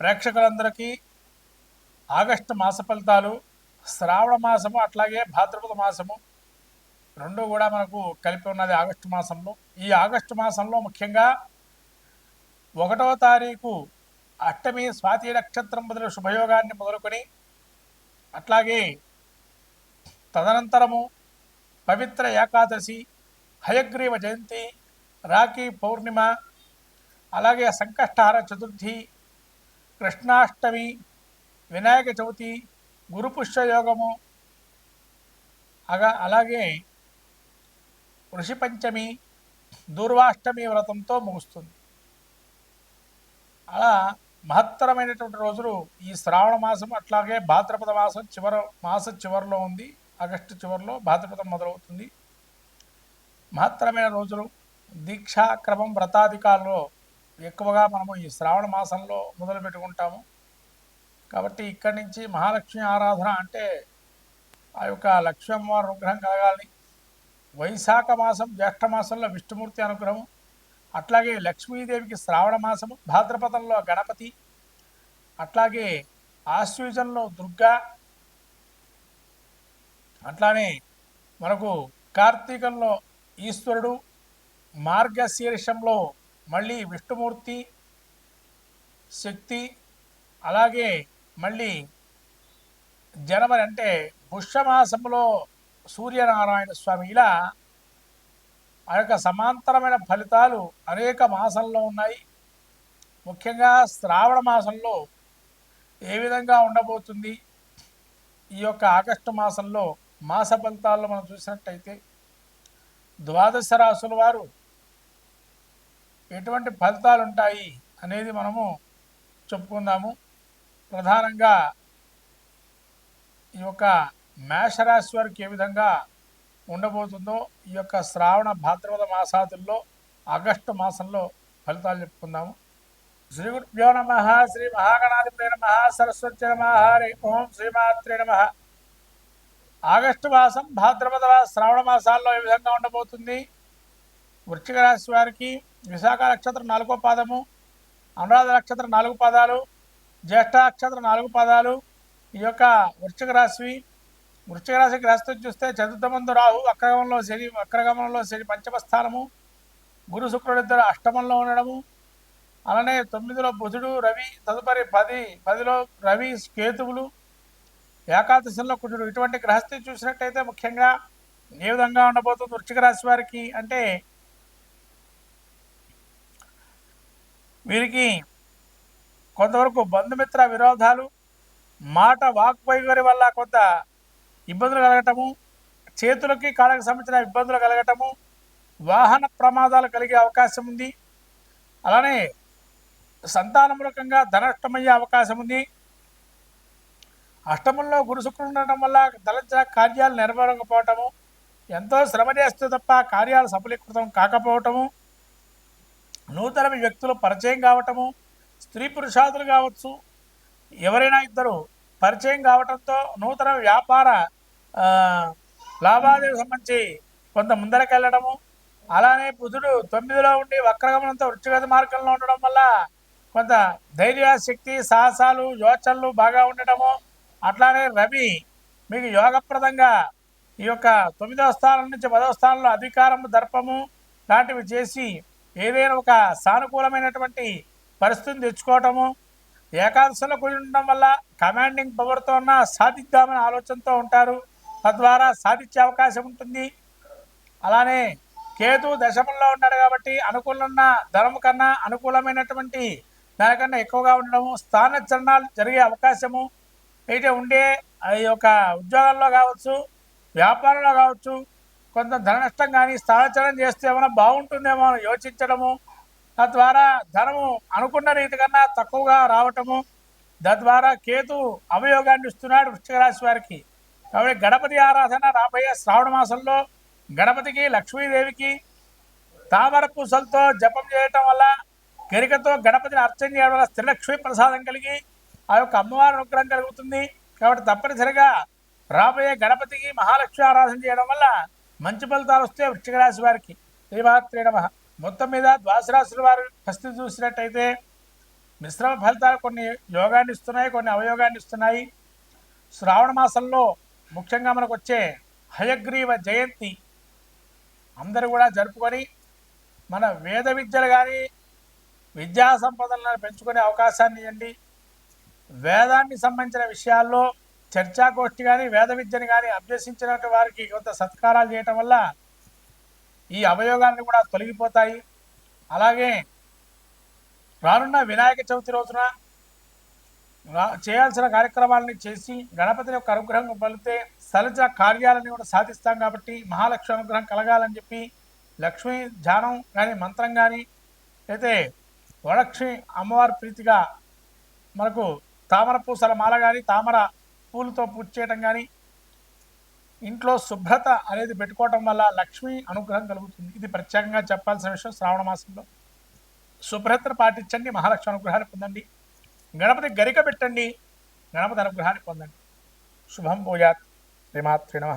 ప్రేక్షకులందరికీ ఆగస్టు మాస ఫలితాలు శ్రావణ మాసము అట్లాగే భాద్రపద మాసము రెండు కూడా మనకు కలిపి ఉన్నది ఆగస్టు మాసంలో. ఈ ఆగస్టు మాసంలో ముఖ్యంగా ఒకటవ తారీఖు అష్టమి స్వాతి నక్షత్రం మొదలు శుభయోగాన్ని మొదలుకొని అట్లాగే తదనంతరము పవిత్ర ఏకాదశి హయగ్రీవ జయంతి రాఖీ పౌర్ణిమ అలాగే సంకష్టహార చతుర్థి కృష్ణాష్టమి వినాయక చవితి గురు యోగము అగా అలాగే ఋషిపంచమి దూర్వాష్టమి వ్రతంతో ముగుస్తుంది. అలా మహత్తరమైనటువంటి రోజులు ఈ శ్రావణ మాసం అట్లాగే భాద్రపద మాసం చివర మాస చివరిలో ఉంది ఆగస్టు చివరిలో భాద్రపదం మొదలవుతుంది. మహత్తరమైన రోజులు దీక్షాక్రమం వ్రతాధికారులో ఎక్కువగా మనము ఈ శ్రావణ మాసంలో మొదలు పెట్టుకుంటాము. కాబట్టి ఇక్కడి నుంచి మహాలక్ష్మి ఆరాధన అంటే ఆ యొక్క లక్ష్మీ అమ్మవారి అనుగ్రహం కలగాలి వైశాఖ మాసం జ్యేష్ఠ మాసంలో విష్ణుమూర్తి అనుగ్రహం అట్లాగే లక్ష్మీదేవికి శ్రావణ మాసము భాద్రపదంలో గణపతి అట్లాగే ఆశ్వీజంలో దుర్గా అట్లానే మనకు కార్తీకంలో ఈశ్వరుడు మార్గశీర్షంలో మళ్ళీ విష్ణుమూర్తి శక్తి అలాగే మళ్ళీ జనవరి అంటే పుష్యమాసంలో సూర్యనారాయణ స్వామి. ఇలా ఆ యొక్క సమాంతరమైన ఫలితాలు అనేక మాసంలో ఉన్నాయి. ముఖ్యంగా శ్రావణ మాసంలో ఏ విధంగా ఉండబోతుంది? ఈ యొక్క ఆగస్టు మాసంలో మాస ఫలితాల్లో మనం చూసినట్టయితే ద్వాదశ రాసుల వారు ఎటువంటి ఫలితాలు ఉంటాయి అనేది మనము చెప్పుకుందాము. ప్రధానంగా ఈ యొక్క మేషరాశి వారికి ఏ విధంగా ఉండబోతుందో ఈ యొక్క శ్రావణ భాద్రపద మాసాదుల్లో ఆగస్టు మాసంలో ఫలితాలు చెప్పుకుందాము. శ్రీ గురుభ్యో నమ శ్రీ మహాగణాధిపతి నమ సరస్వతి నమ హరి ఓం శ్రీమాత్రే నమ. ఆగస్టు మాసం భాద్రపద శ్రావణ మాసాల్లో ఏ విధంగా ఉండబోతుంది? వృశ్చిక రాశి వారికి విశాఖ నక్షత్రం నాలుగో పాదము అనురాధ నక్షత్రం నాలుగు పాదాలు జ్యేష్ఠ నక్షత్రం నాలుగు పాదాలు. ఈ యొక్క వృశ్చిక రాశి వృశ్చిక రాశి చూస్తే చతుర్థమందు రాహు అక్రగమంలో శని అక్రగమంలో శని పంచమ స్థానము గురు శుక్రుడిద్దరు అష్టమంలో ఉండడము. అలానే తొమ్మిదిలో బుధుడు రవి తదుపరి పది పదిలో రవి కేతువులు ఏకాదశంలో కుజుడు. ఇటువంటి గ్రహస్థితి చూసినట్టయితే ముఖ్యంగా ఏ విధంగా ఉండబోతుంది వృశ్చిక రాశి వారికి అంటే వీరికి కొంతవరకు బంధుమిత్ర విరోధాలు మాట వాక్వైఖరి వల్ల కొంత ఇబ్బందులు కలగటము చేతులకి కాళ్ళకి సంబంధించిన ఇబ్బందులు కలగటము వాహన ప్రమాదాలు కలిగే అవకాశం ఉంది. అలానే సంతానమూలకంగా ధనష్టమయ్యే అవకాశం ఉంది. అష్టమంలో గురుశుక్రుడు ఉండటం వల్ల తలచిన కార్యాలు నెరవేరకపోవటము ఎంతో శ్రమ చేస్తే తప్ప కార్యాలు సఫలీకృతం కాకపోవటము నూతన వ్యక్తులు పరిచయం కావటము స్త్రీ పురుషాదులు కావచ్చు ఎవరైనా ఇద్దరు పరిచయం కావటంతో నూతన వ్యాపార లాభాదేవి సంబంధించి కొంత ముందరకెళ్ళడము అలానే బుధుడు తొమ్మిదిలో ఉండి వక్రగమనంతో వృత్తిగత మార్గంలో ఉండడం వల్ల కొంత ధైర్య శక్తి సాహసాలు యోచనలు బాగా ఉండటము అట్లానే రవి మీకు యోగప్రదంగా ఈ యొక్క తొమ్మిదవ స్థానం నుంచి పదవ స్థానంలో అధికారము దర్పము లాంటివి చేసి ఏదైనా ఒక సానుకూలమైనటువంటి పరిస్థితిని తెచ్చుకోవటము ఏకాదశిలో కూడి ఉండడం వల్ల కమాండింగ్ పవర్తో ఉన్న సాధిద్దామనే ఆలోచనతో ఉంటారు. తద్వారా సాధించే అవకాశం ఉంటుంది. అలానే కేతు దశమంలో ఉన్నాడు కాబట్టి అనుకూలన్న ధనం కన్నా అనుకూలమైనటువంటి దానికన్నా ఎక్కువగా ఉండడము స్థాన చలనాలు జరిగే అవకాశము అయితే ఉండే ఈ యొక్క ఉద్యోగాల్లో కావచ్చు వ్యాపారంలో కావచ్చు కొంత ధన నష్టం కానీ స్థానచలనం చేస్తే ఏమైనా బాగుంటుందేమో అని యోచించడము తద్వారా ధనము అనుకున్న రీతి కన్నా తక్కువగా రావటము తద్వారా కేతు అవయోగాన్ని ఇస్తున్నాడు వృశ్చిక రాశి వారికి. కాబట్టి గణపతి ఆరాధన రాబోయే శ్రావణ మాసంలో గణపతికి లక్ష్మీదేవికి తామర పూసలతో జపం చేయటం వల్ల గరికతో గణపతిని అర్చన చేయడం వల్ల త్రిలక్ష్మి ప్రసాదం కలిగి ఆ యొక్క అమ్మవారి అనుగ్రహం కలుగుతుంది. కాబట్టి తప్పనిసరిగా రాబోయే గణపతికి మహాలక్ష్మి ఆరాధన చేయడం వల్ల మంచి ఫలితాలు వస్తే వృశ్చిక రాశి వారికి శ్రీమాత్రే నమ. మొత్తం మీద ద్వాదశ రాశుల వారి పరిస్థితి చూసినట్టయితే మిశ్రమ ఫలితాలు కొన్ని యోగాన్ని ఇస్తున్నాయి కొన్ని అవయోగాన్ని ఇస్తున్నాయి. శ్రావణ మాసంలో ముఖ్యంగా మనకు వచ్చే హయగ్రీవ జయంతి అందరూ కూడా జరుపుకొని మన వేద విద్యలు కానీ విద్యా సంపదలను పెంచుకునే అవకాశాన్ని ఇవ్వండి. వేదానికి సంబంధించిన విషయాల్లో చర్చాగోష్ఠి కానీ వేద విద్యను కానీ అభ్యసించినటువంటి వారికి కొంత సత్కారాలు చేయటం వల్ల ఈ అవయోగాన్ని కూడా తొలగిపోతాయి. అలాగే రానున్న వినాయక చవితి రోజున చేయాల్సిన కార్యక్రమాలని చేసి గణపతిని యొక్క అనుగ్రహం పలితే సలజ కార్యాలని కూడా సాధిస్తాం కాబట్టి మహాలక్ష్మి అనుగ్రహం కలగాలని చెప్పి లక్ష్మీ ధ్యానం కానీ మంత్రం కానీ అయితే వరలక్ష్మి అమ్మవారి ప్రీతిగా మనకు తామర పూసల మాల కానీ తామర పూలతో పూజ చేయటం కానీ ఇంట్లో శుభ్రత అనేది పెట్టుకోవటం వల్ల లక్ష్మి అనుగ్రహం కలుగుతుంది. ఇది ప్రత్యేకంగా చెప్పాల్సిన విషయం శ్రావణ మాసంలో. శుభ్రతను పాటించండి మహాలక్ష్మి అనుగ్రహాన్ని పొందండి. గణపతి గరిక పెట్టండి గణపతి అనుగ్రహాన్ని పొందండి. శుభం భూయాత్. శ్రీమాత్రి నమ.